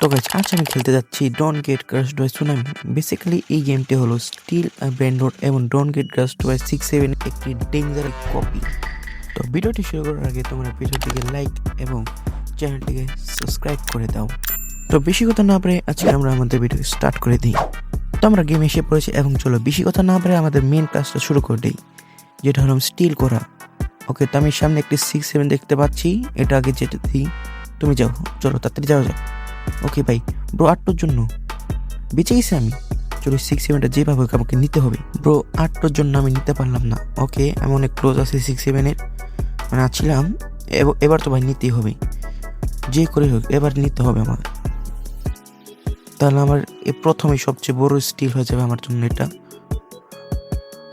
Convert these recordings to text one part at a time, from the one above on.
তো গাইজ আজ আমি খেলতে যাচ্ছি ডন গেট ক্রাশ ডয় সুনামি বেসিক্যালি এই গেমটি হলো স্টিল ব্র্যান্ডোড এবং ডন গেট ক্রাশ ডয় সিক্স সেভেন একটি ডেঞ্জার কপি তো ভিডিওটি শুরু করার আগে তোমরা ভিডিওটিকে লাইক এবং চ্যানেলটিকে সাবস্ক্রাইব করে দাও। তো বেশি কথা না পারে আজকে আমরা আমাদের ভিডিও স্টার্ট করে দিই। তো আমরা গেম এসে পড়েছি এবং চলো বেশি কথা না পারে আমাদের মেন কাজটা শুরু করে দিই, যেটা হলো স্টিল করা। ওকে তো আমি সামনে একটি সিক্স সেভেন দেখতে পাচ্ছি, এটা আগে যেতে দিই। তুমি যাও, চলো তাড়াতাড়ি যাও যাও ওকে ভাই, ব্রো আটটোর জন্য। বেঁচে গেছি আমি। চলো সিক্স সেভেনটা যেভাবে হোক আমাকে নিতে হবে। ব্রো আটটোর জন্য আমি নিতে পারলাম না। ওকে, আমি অনেক ক্লোজ আছি সিক্স সেভেনের মানে আছিলাম। এবার তো ভাই নিতেই হবে। যে করে হোক, এবার নিতে হবে আমার। তাহলে আমার এ প্রথমে সবচেয়ে বড় স্টিল হয়ে যাবে আমার জন্য এটা।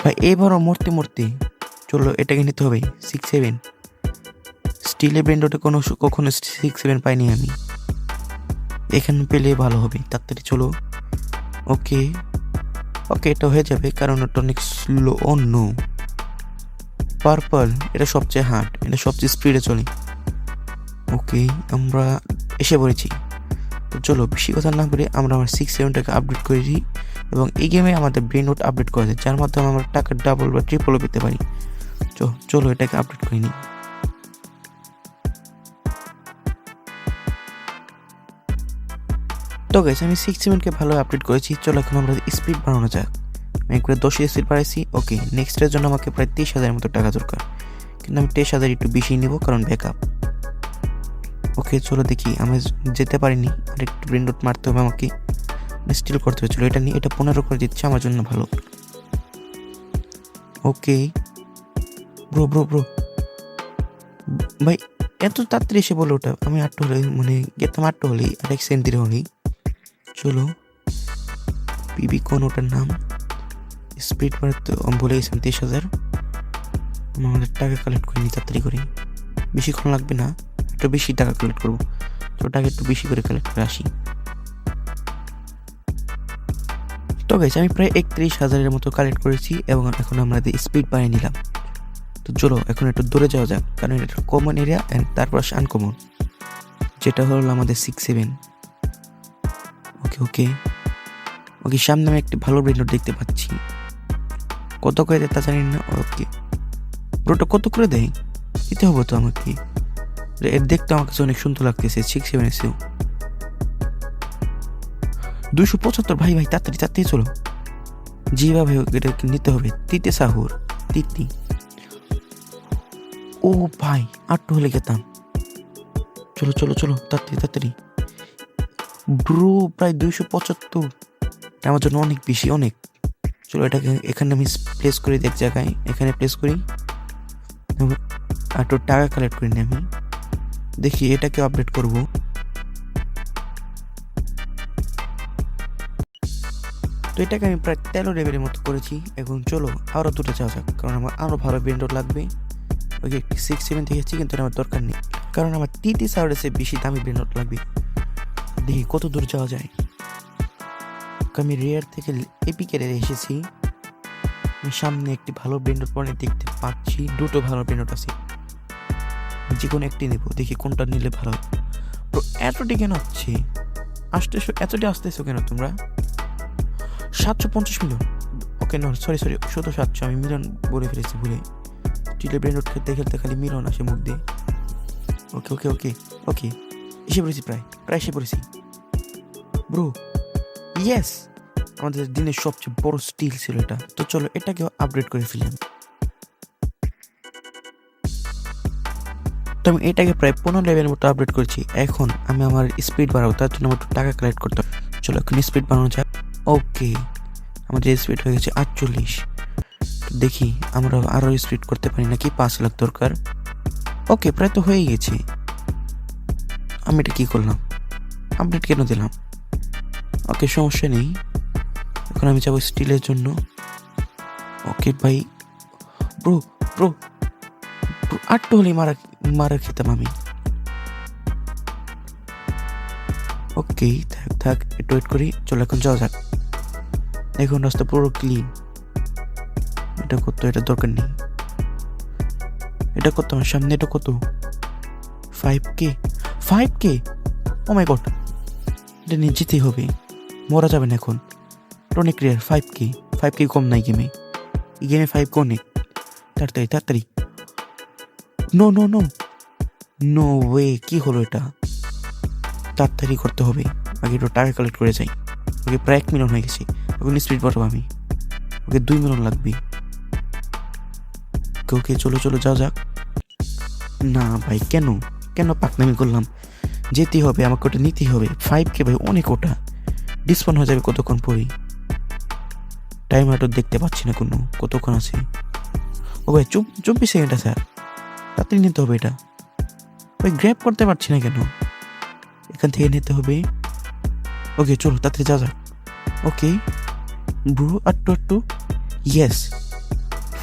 ভাই, এবারও মরতে মরতে। চলো এটাকে নিতে হবে। সিক্স সেভেন স্টিলের ব্র্যান্ডটা কোনো কখনো সিক্স সেভেন পাইনি আমি। এখানে পেলে ভালো হবে। তাড়াতাড়ি চলো। ওকে। ওকে, এটা হয়ে যাবে কারণ এটা অনেক স্লো অন্য পার্পল এটা সবচেয়ে হার্ড এটা সবচেয়ে স্পিডে চলে। ওকে, আমরা এসে পড়েছি। তো চলো, বেশি কথা না বলে আমরা আমার সিক্স সেভেনটাকে আপডেট করে দিই এবং এই গেমে আমাদের ব্রেন নোট আপডেট করা যায়, যার মাধ্যমে আমরা টাকা ডাবল বা ট্রিপলও পেতে পারি। চলো এটাকে আপডেট করে নিই। তো গেছে আমি সিক্স সেভেনকে ভালো আপডেট করেছি। চলো এখন আমরা স্পিড বাড়ানো যাক। আমি একবারে দশ স্পিড বাড়াইছি। ওকে নেক্সটের জন্য আমাকে প্রায় তেইশ হাজারের মতো টাকা দরকার। কিন্তু আমি তেইশ হাজার একটু বেশি নেব, কারণ ব্যাকআপ ওকে চলো দেখি। আমি যেতে পারিনি। আর একটু ব্রেন্ডট মারতে হবে আমাকে। স্টিল করতে হয়েছিল এটা নিয়ে, এটা পনেরো করে দিচ্ছে, আমার জন্য ভালো। ওকে ব্রো ব্রো ব্রো ভাই, এত তাড়াতাড়ি এসে বলো ওটা। আমি আটটা হলে মানে গেতাম আটটা হলেই, আর এক সেন্ট দিলে হলেই চলো। পিবি কোন ওটার নাম? স্পিড বাড়াতে বলে গেছিলাম তেইশ হাজার। আমাদের টাকা কালেক্ট করে নিই তাড়াতাড়ি করে বেশিক্ষণ লাগবে না, একটু বেশি টাকা কালেক্ট করব। তো টাকা একটু বেশি করে কালেক্ট করে আসি। তো গেছে আমি প্রায় একত্রিশ হাজারের মতো কালেক্ট করেছি এবং এখন আমরা স্পিড বাড়িয়ে নিলাম। তো চলো, এখন একটু দূরে যাওয়া যাক, কারণ এটা কমন এরিয়া অ্যান্ড তারপর আনকমন যেটা হলো আমাদের সিক্স সেভেন ওকে ওকে। ওকে, সামনে আমি একটি ভালো ব্রেন্ডর দেখতে পাচ্ছি। কত করে দেয় তা জানি না, ওকে। ব্রোটা কত করে দেয়? দিতে হবে তো আমাকে। এর দেখতে আমার কাছে অনেক সুন্দর লাগতেছে সিক্স সেভেন এসেও দুইশো পঁচাত্তর, ভাই ভাই, তাড়াতাড়ি তাড়াতাড়ি চলো। যেভাবে হোক এটাকে নিতে হবে? তিতে সাহুর, তিতি। ও, ভাই, আটটু হলে গেতাম চলো চলো চলো, তাড়াতাড়ি তাড়াতাড়ি। ব্রো, প্রায় দুইশো পঁচাত্তর। আমার জন্য অনেক বেশি, অনেক। চলো এটাকে এখানে আমি প্লেস করি এক জায়গায়। এখানে প্লেস করি। আর একটু টাকা কালেক্ট করি আমি। দেখি এটাকে আপডেট করব। তো এটাকে আমি প্রায় তেরো লেভেলের মতো করেছি। এখন চলো আরও দুটো যাওয়া যাক। কারণ আমার আরও ভালো ব্রেন্ডর লাগবে। একটি সিক্স সেভেন দেখেছি কিন্তু আমার দরকার নেই। কারণ আমার টিটি সাউন্ডের বেশি দামি ব্রেন্ডর লাগবে। দেখি কত দূর যাওয়া যায়। আমি রেয়ার থেকে এপিকে এসেছি। আমি সামনে একটি ভালো ব্রেন্ডর পরে দেখতে পাচ্ছি, দুটো ভালো ব্রেন্ডর আছে। যে কোনো একটি নেব, দেখি কোনটা নিলে ভালো তো এতটি কেন হচ্ছে? আসতেছো, এতটি আসতেছো কেন তোমরা? সাতশো পঞ্চাশ মিলিয়ন ওকে না সরি সরি শুধু সাতশো, আমি মিলন বলে ফেলেছি ভুলে। স্টিলের ব্রেন্ডর খেলতে খেলতে খালি মিলন আসে মুখ দিয়ে। ওকে ওকে ওকে ওকে এসে পড়েছি প্রায় প্রায় এসে পড়েছি ব্রো ইয়েস আমাদের দিনের সবচেয়ে বড় স্টিল ছিল এটা। তো চলো এটাকে আপডেট করে ফেলি। তো আমি এটাকে প্রায় পনেরো লেভেলের মতো আপডেট করেছি। এখন আমি আমার স্পিড বাড়াবো, তার জন্য আমার টাকা কালেক্ট করতে হবে। চলো এখন স্পিড বাড়ানো যাক। ওকে আমাদের স্পিড হয়ে গেছে আটচল্লিশ। দেখি আমরা আরও স্পিড করতে পারি নাকি? পাঁচ লাখ দরকার। ওকে প্রায় তো হয়ে গেছে। আমি এটা কী করলাম? আপডেট কেন দিলাম? ওকে সমস্যা নেই। এখন আমি যাব স্টিলের জন্য। ওকে ভাই। ব্রো ব্রো আটটু হলেই মারা মারা খেতাম আমি। ওকে থাক থাক, একটু ওয়েট করি। চলো, এখন যাওয়া যাক। এখন রাস্তা পুরো ক্লিন এটা করতে এটা দরকার নেই। এটা কত? সামনে এটা কত? Five K five K? Oh my god এটা নিয়ে হবে। মরা যাবে না এখন। অনেক rare five K. Five K কম নাই গেমে এই গেমে ফাইভ কে অনেক তাড়াতাড়ি তাড়াতাড়ি no no no no way কী হলো এটা? তাড়াতাড়ি করতে হবে। আগে একটু টাকা কালেক্ট করে যাই। ওকে প্রায় এক মিলিয়ন হয়ে গেছে। এখন স্পিড বাড়াবো আমি। ওকে দুই মিলিয়ন লাগবে। ওকে ওকে, চলো চলো যাও যাক। না ভাই, কেন? কেন পাকনামি করলাম? যেতেই হবে, আমাকে ওটা নিতেই হবে। ফাইভ কে ভাই, অনেক ওটা। ডিসপন হয়ে যাবে কতক্ষণ পরেই? টাইম হয়তো দেখতে পাচ্ছি না কোনো, কতক্ষণ আছে? ও ভাই, চুপ চব্বিশ সেকেন্ড স্যার। তাড়াতাড়ি নিতে হবে এটা। ভাই গ্র্যাপ করতে পারছি না কেন? এখান থেকে নিতে হবে। ওকে চলো, তাড়াতাড়ি যা যাক। ওকে ব্রো আটটু আটটু। ইয়েস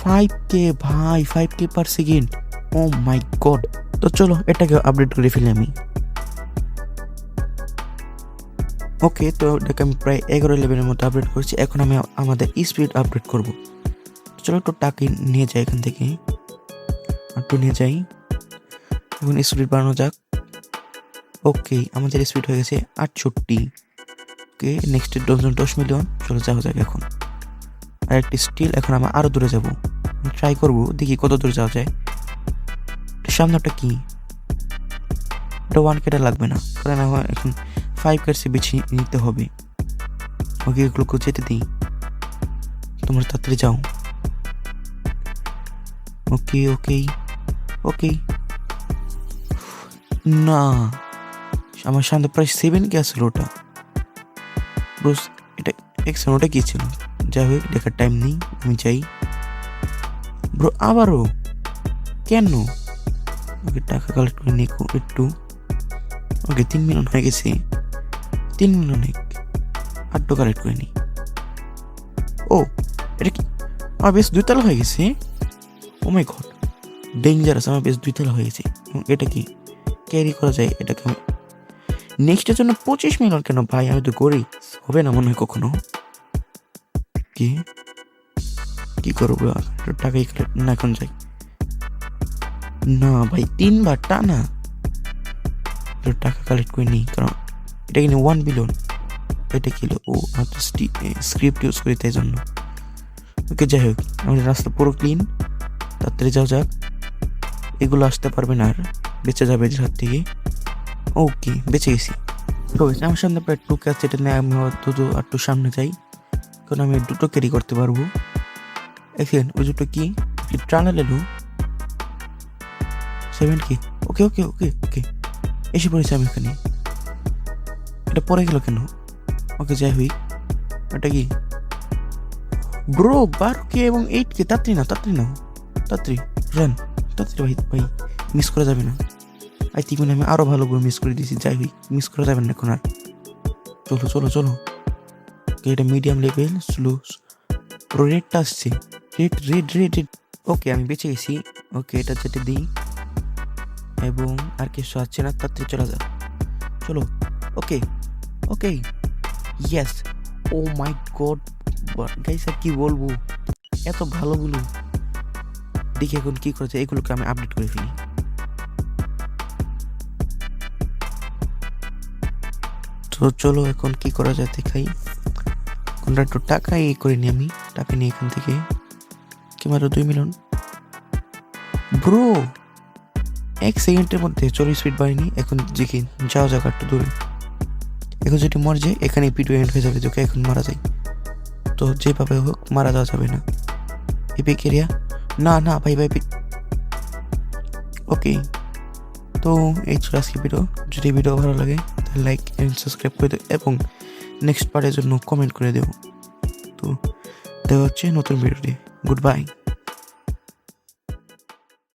ফাইভ কে ভাই five K per second oh my god তো চলো, এটাকে আপডেট করে ফেলি আমি। ওকে তো এটাকে আমি প্রায় এগারো লেভেলের মতো আপডেট করছি। এখন আমি আমাদের স্পিড আপডেট করব। চলো একটু টাকা নিয়ে যাই এখান থেকে। একটু নিয়ে যাই। এখন স্পিড বাড়ানো যাক। ওকে আমাদের স্পিড হয়ে গেছে আটষট্টি। ওকে নেক্সট ডজন দশ মিলিয়ন চলো যাওয়া যাক এখন। আর একটি স্টিল এখন আমরা আরও দূরে যাব। ট্রাই করব, দেখি কত দূরে যাওয়া যায়। সামনেটা কি? ওটা ওয়ান কেটা লাগবে না, কারণ আমার এখন ফাইভ কার্ডসে বেছে নিতে হবে। ওকে এগুলোকে যেতে দিই। তোমরা তাড়াতাড়ি যাও। ওকে ওকে ওকে। না, আমার সামনে প্রায় সেভেন আসলো ওটা ব্রোস এটা এক্সাম ওটা কি ছিল যাই হোক, দেখার টাইম নেই, আমি যাই। ব্রো আবারও? কেন? ওকে টাকা কালেক্ট করে নিই একটু ওকে তিন মিলিয়ন হয়ে গেছে। তিন মিলিয়ন এক আটটু কালেক্ট করে নিই ও, এটা কি? আমার বেশ দুইতলা হয়ে গেছে। ও মাই গড ডেঞ্জারাস আমার বেশ দুইতলা হয়ে গেছে। এটা কি? ক্যারি করা যায় এটাকে আমি নেক্সটের জন্য পঁচিশ মিলিয়ন কেন ভাই? আমি তো করি হবে না মনে হয় কখনো। কি? কি করব? কালেক্ট না, এখন যাই। না ভাই, তিনবার টানা। টাকা কালেক্ট করে নিই, কারণ এটা কিনে ওয়ান বিলিয়ন এটা কিলো ও তো স্ক্রিপ্ট ইউজ করি তাই জন্য। ওকে, যাই হোক, আমাদের রাস্তা পুরো ক্লিন তাড়াতাড়ি যাও যাক। এগুলো আসতে পারবে না আর, বেঁচে যাবে এদের হাত থেকে। ওকে, বেঁচে গেছি। আমার সামনে প্রায় টু ক্যাচ এটা নিয়ে আমি দুটো আর একটু সামনে যাই। কারণ আমি দুটো ক্যারি করতে পারব। দেখেন, ওই দুটো কি? ট্রানাল এলো। সেভেন কি ওকে ওকে ওকে ওকে এসে পড়েছি আমি এখানে। এটা পরে গেল কেন? ওকে যাই হই এটা কি? ব্রো বারো কে এবং এইট কে? তাড়াতাড়ি না তাড়াতাড়ি না তাড়াতাড়ি রান তাড়াতাড়ি ভাই ভাই মিস করা যাবে না। আই মানে আমি আরও ভালো করে মিস করে দিয়েছি। যাই হই মিস করা যাবে না এখন আর। চলো চলো চলো। Okay, এটা মিডিয়াম লেভেল স্লো রেডটা আসছে। Red red red red okay আমি বেঁচে গেছি। ওকে এটা যেতে দিই। এবং আর কিছু আসছে না তাড়াতাড়ি চলে যা চলো okay okay yes oh my god guys আর কি বলব? এত ভালোগুলো। দেখি এখন কি করেছে এগুলোকে আমি আপডেট করে ফেলি। তো চলো এখন কি করা যায় দেখাই। কোনটা একটু টাকা ইয়ে করে নিই আমি, টাকা নিই এখান থেকে। কিমাত্র দুই মিলিয়ন ব্রো এক সেকেন্ডের মধ্যে চল্লিশ ফিট বাড়িনি, এখন দেখি যাও যাক একটু দূরে। এখন যদি মরে যায় এখানে ভিডিও এন্ড হয়ে যাবে, তোকে এখন মারা যায় তো যেভাবে হোক, মারা যাওয়া যাবে না। এপিক এরিয়া না না, ভাই ভাই ওকে তো এই ছিল আজকে ভিডিও যদি ভিডিও ভালো লাগে, তাহলে লাইক অ্যান্ড সাবস্ক্রাইব করে দেও এবং নেক্সট পার্টের জন্য কমেন্ট করে দেও। তো দেখা হচ্ছে নতুন ভিডিওটি গুড বাই